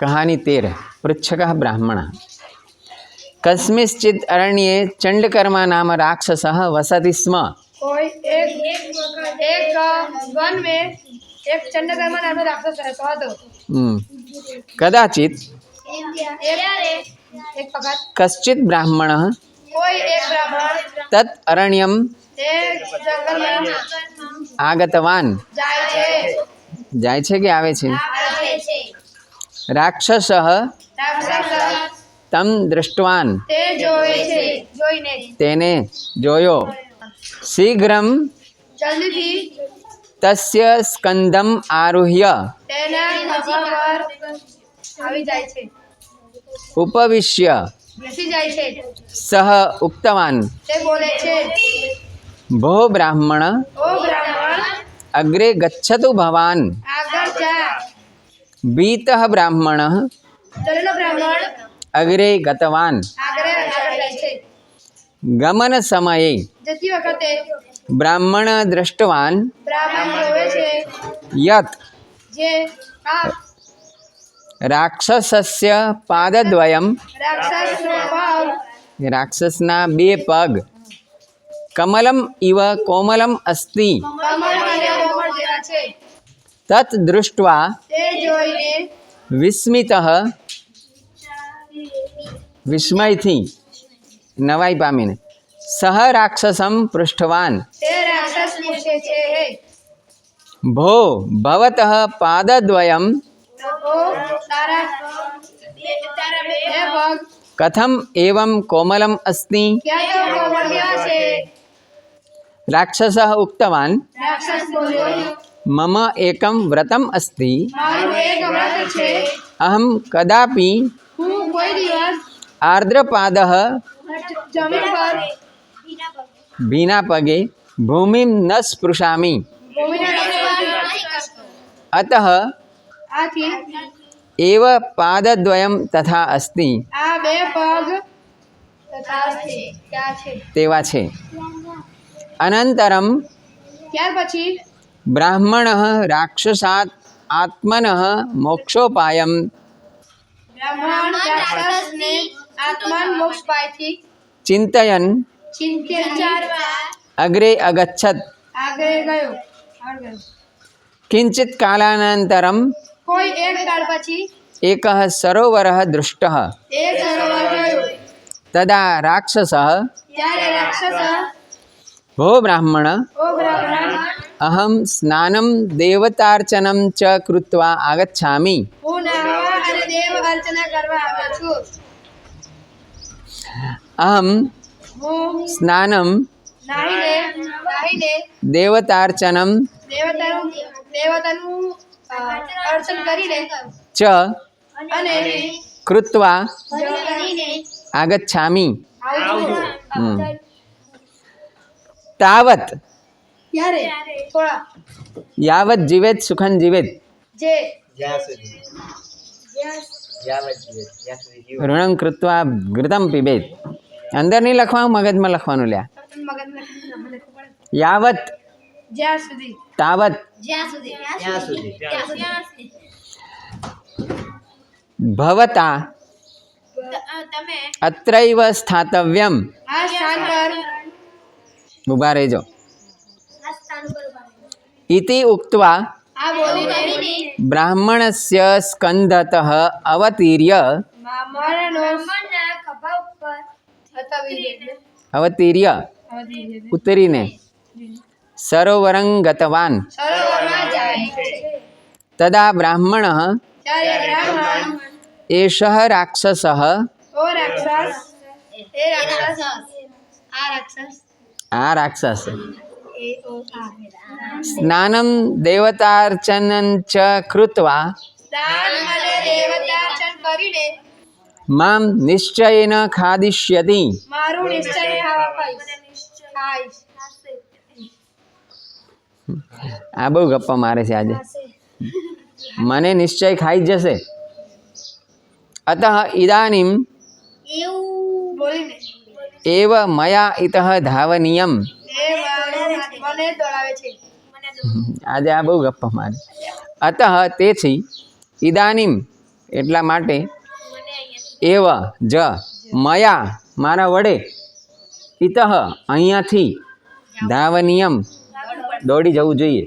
કહાની તેર પૃચ્છક બ્રાહ્મણ કસ્મિશ્ચિત અરણ્યે ચંડકર્મા નામ રાક્ષસ વસતી સ્મ કોઈ એક એક વન મે એક ચંડકર્મા નામનો કદાચિત કશ્ચિત બ્રાહ્મણ તત અરણ્યમ આગતવાન જાય છે કે આવે છે રાક્ષસઃ તમ દૃષ્ટવાન તેને જોયો શીઘ્રમ તસ્ય સ્કંદમ આરુહ્ય ઉપવિશ્ય સહ ઉક્તવાન ભો બ્રાહ્મણ અગ્રે ગચ્છતુ ભવાન ભીતઃ બ્રાહ્મણ અગ્રે ગતવાન ગમન સમયે બ્રાહ્મણ છે યત રાક્ષસસ્ય પાદદ્વયમ રાક્ષસના બે પગ કમલમ ઇવ કોમલમ અસ્તિ કમળ અને કોમળ જેવા છે તત દૃષ્ટવા તે જોઈને વિસ્મિત વિસ્મયથી નવાઈ પામીને સહ રાક્ષસમ પૃષ્ઠવાન તે રાક્ષસ પૂછે છે હે ભો ભવતઃ પાદદ્વયમ ઓ તારા તારા બે પગ કથમ એવમ કોમલમ અસ્તિ ક્યાં તો કોમળ કેવા છે રાક્ષસઃ ઉક્તવાન રાક્ષસ બોલ્યો મમ એકમ વ્રતમ અસ્તિ મારું એક વ્રત છે અહમ કદાપી હું કોઈ દિવસ આર્દ્રપાદઃ જમીન પર ભીના પગે ભૂમિમ ન સ્પૃશામી ભૂમિના નહીં કરતો અતઃ આથી એવ પાદદ્વયમ તથા અસ્તિ આ બે પગ તથા છે ક્યાં છે તેવા છે અનંતરમ ત્યાર પછી બ્રાહ્મણ રાક્ષસાત આત્મન મોક્ષોપાયમ બ્રાહ્મણ રાક્ષસને આત્માન મોક્ષ પાયથી ચિંતયન ચિંત્ય વિચારવા અગ્રે અગચ્છત આગળ ગયો આગળ ગયો કિંચિત કાલાનંતરમ કોઈ એક કાળ પછી એક સરોવર દૃષ્ટ એક સરોવર ગયો તદા રાક્ષસ ત્યારે રાક્ષસ ભો બ્રાહ્મણ ઓ બ્રાહ્મણ અહમ સ્નાનમ દેવતાર્ચનમ ચ કૃત્વા આગચ્છામિ હું નાહવા અને દેવ અર્ચના કરવા આવ્યો છું અહમ હું સ્નાનમ નાહીને નાહીને દેવતાર્ચનમ દેવતાનું દેવતાનું અર્ચન કરીને ચ અને કૃત્વા આગચ્છામિ. તાવત ત્યારે થોડા યાવત જીવેત સુખન જીવેત જે જ્યાં સુધી યાવત જીવે જ્યાં સુધી જીવ ઋણમ કૃત્વા ઘૃતમ પીબેત અંદર નહીં લખવાનું મગજમાં લખવાનું લ્યા મગજમાં લખવું પડે. યાવત જ્યાં સુધી તાવત જ્યાં સુધી ત્યાં સુધી ભવતા તમે અત્રૈવ સ્થાતવ્યમ આ સ્થાન પર ઊભા રહેજો આ બોલીને બ્રાહ્મણસ્ય સ્કંદતઃ અવતીર્ય અવતીર્ય ઉતરીને સરોવરં ગતવાન તદા બ્રાહ્મણ એષ રાક્ષસ આ રાક્ષસ આ રાક્ષસ સ્નાનમ દેવતાર્ચનં ચ કૃત્વા. મામ નિશ્ચયેન ખાદિષ્યતિ. મારું આ બહુ ગપ્પા મારે છે આજે. મને નિશ્ચય ખાઈ જશે. અતઃ ઇદાનીમ એવ મયા ઇતઃ ધાવનીયમ. મને દોડાવે છે. આજે આ બહુ ગપ્પા મારે. અતઃ તેથી ઇદાનીમ એટલા માટે એવ જ મયા મારા વડે ઇતઃ અહીંયાથી ધાવનિયમ દોડી જવું જોઈએ.